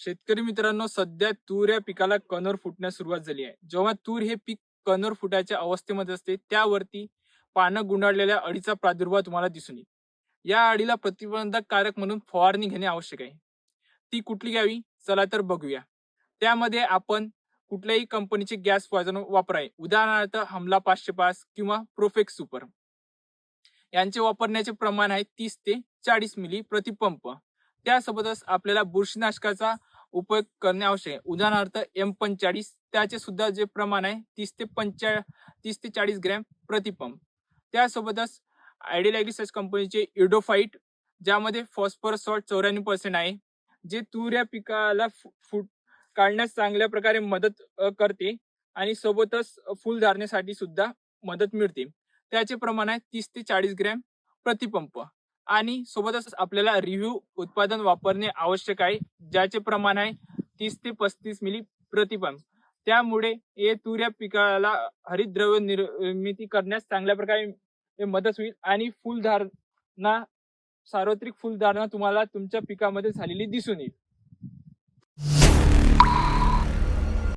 शेतकरी मित्रांनो सध्या तूर या पिकाला कणर फुटण्यास सुरुवात झाली आहे. जेव्हा तूर हे पीक कणर फुटायच्या अवस्थेमध्ये असते त्यावरती पानं गुंडाळलेल्या अळीचा प्रादुर्भाव तुम्हाला दिसून येईल. या अळीला प्रतिबंधकारक म्हणून फवारणी घेणे आवश्यक आहे. ती कुठली घ्यावी? चला तर बघूया. त्यामध्ये आपण कुठल्याही कंपनीचे गॅस पॉयझन वापराय उदाहरणार्थ हमला पाचशे पाच किंवा प्रोफेक्स सुपर. यांचे वापरण्याचे प्रमाण आहे तीस ते चाळीस मिली प्रतिपंप त्यासोबतच आपल्याला बुरशीनाशकाचा उपयोग करणे आवश्यक आहे. उदाहरणार्थ एम पंचाळीस त्याचे सुद्धा जे प्रमाण आहे तीस ते पंचा तीस ते चाळीस ग्रॅम प्रतिपंप. त्यासोबतच आयडियल कंपनीचे इडोफाईट ज्यामध्ये फॉस्फरस सॉल्ट चौऱ्याण्णव पर्सेंट आहे जे तूर या पिकाला फु- फुट काढण्यास चांगल्या प्रकारे मदत करते आणि सोबतच फुलधारणेसाठी सुद्धा मदत मिळते. त्याचे प्रमाण आहे तीस ते चाळीस ग्रॅम प्रतिपंप. आणि सोबतच आपल्याला रिव्ह्यू उत्पादन वापरणे आवश्यक आहे ज्याचे प्रमाण आहे तीस ते पस्तीस मिली प्रतिपंप त्यामुळे हे तूर या पिकाला हरितद्रव्य निर्मिती करण्यास चांगल्या प्रकारे मदत होईल आणि फुलधारणा सार्वत्रिक फुलधारणा तुम्हाला तुमच्या पिकामध्ये झालेली दिसून येईल.